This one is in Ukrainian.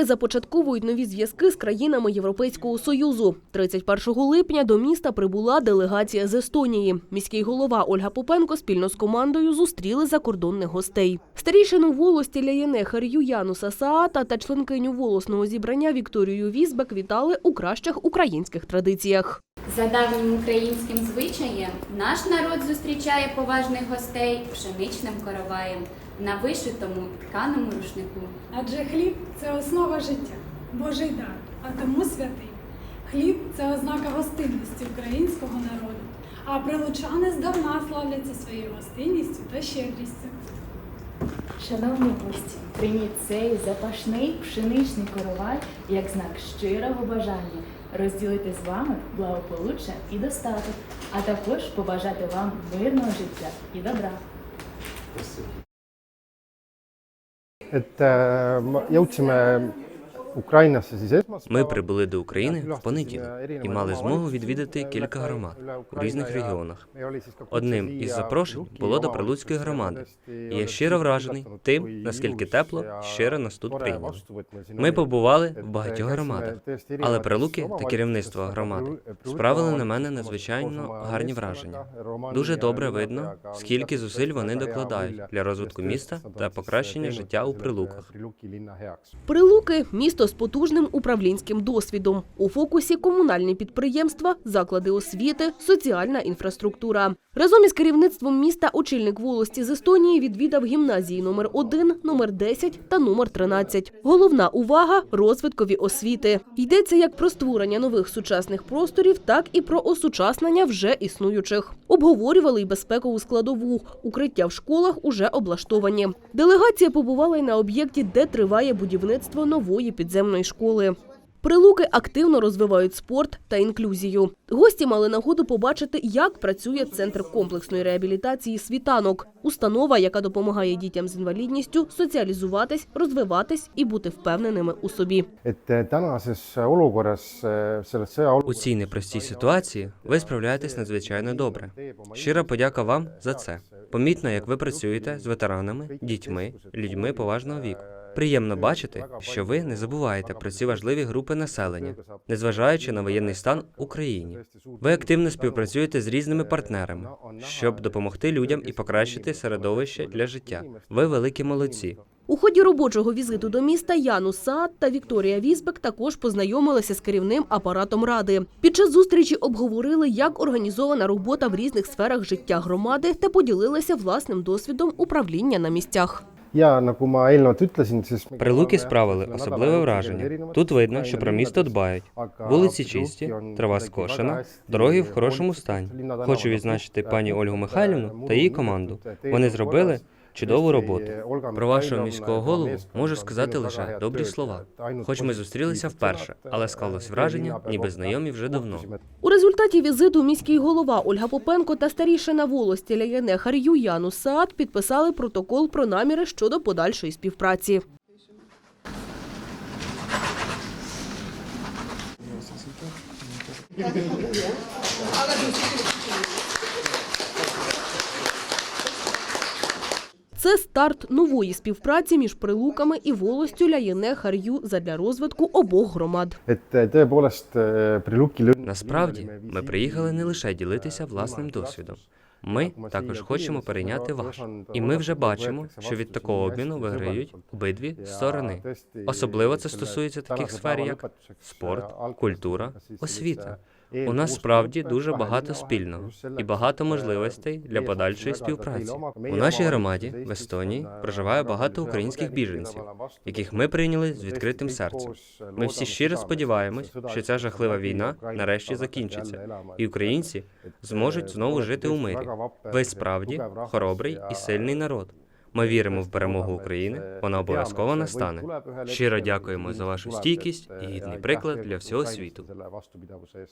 Прилуки започатковують нові зв'язки з країнами Європейського Союзу. 31 липня до міста прибула делегація з Естонії. Міський голова Ольга Попенко спільно з командою зустріли закордонних гостей. Старішину волості Ляєне Хар'ю Януса Саата та членкиню волосного зібрання Вікторію Візбек вітали у кращих українських традиціях. За давнім українським звичаєм наш народ зустрічає поважних гостей пшеничним короваєм на вишитому тканому рушнику. Адже хліб це основа життя, Божий дар, а тому святий. Хліб це ознака гостинності українського народу, а прилучани здавна славляться своєю гостинністю та щедрістю. Шановні гості, прийміть цей запашний пшеничний коровай як знак щирого бажання розділити з вами благополуччя і достаток, а також побажати вам мирного життя і добра. et я ma- Ми прибули до України в понеділок і мали змогу відвідати кілька громад у різних регіонах. Одним із запрошень було до Прилуцької громади. І я щиро вражений тим, наскільки тепло, щиро нас тут прийняли. Ми побували в багатьох громадах, але Прилуки та керівництво громади справили на мене надзвичайно гарні враження. Дуже добре видно, скільки зусиль вони докладають для розвитку міста та покращення життя у Прилуках. Прилуки місто з потужним управлінським досвідом. У фокусі комунальні підприємства, заклади освіти, соціальна інфраструктура. Разом із керівництвом міста очільник волості з Естонії відвідав гімназії номер 1, номер 10 та номер 13. Головна увага розвиткові освіти. Йдеться як про створення нових сучасних просторів, так і про осучаснення вже існуючих. Обговорювали й безпекову складову. Укриття в школах уже облаштовані. Делегація побувала й на об'єкті, де триває будівництво нової підземної школи. Прилуки активно розвивають спорт та інклюзію. Гості мали нагоду побачити, як працює центр комплексної реабілітації світанок, установа, яка допомагає дітям з інвалідністю соціалізуватись, розвиватись і бути впевненими у собі. selles sõja У цій непростій ситуації ви справляєтесь надзвичайно добре. Щира подяка вам за це. Помітно, як ви працюєте з ветеранами, дітьми, людьми поважного віку. Приємно бачити, що ви не забуваєте про ці важливі групи населення, незважаючи на воєнний стан Україні. Ви активно співпрацюєте з різними партнерами, щоб допомогти людям і покращити середовище для життя. Ви великі молодці. У ході робочого візиту до міста Янус Саад та Вікторія Візбек також познайомилися з керівним апаратом ради. Під час зустрічі обговорили, як організована робота в різних сферах життя громади та поділилися власним досвідом управління на місцях. Прилуки справили особливе враження. Тут видно, що про місто дбають. Вулиці чисті, трава скошена, дороги в хорошому стані. Хочу відзначити пані Ольгу Михайлівну та її команду. Вони зробили. Чудову роботу. Про вашого міського голову можу сказати лише добрі слова. Хоч ми зустрілися вперше, але склалось враження, ніби знайомі вже давно. У результаті візиту міський голова Ольга Попенко та старішина волості Ляєне Хар'ю Янус Саад підписали протокол про наміри щодо подальшої співпраці. Це старт нової співпраці між прилуками і волостю Ляєне Хар'ю задля розвитку обох громад. Насправді, ми приїхали не лише ділитися власним досвідом. Ми також хочемо перейняти ваш. І ми вже бачимо, що від такого обміну виграють обидві сторони. Особливо це стосується таких сфер, як спорт, культура, освіта. У нас справді дуже багато спільного і багато можливостей для подальшої співпраці. У нашій громаді в Естонії проживає багато українських біженців, яких ми прийняли з відкритим серцем. Ми всі щиро сподіваємось, що ця жахлива війна нарешті закінчиться, і українці зможуть знову жити у мирі. Ви справді хоробрий і сильний народ. Ми віримо в перемогу України. Вона обов'язково настане. Щиро дякуємо за вашу стійкість і гідний приклад для всього світу.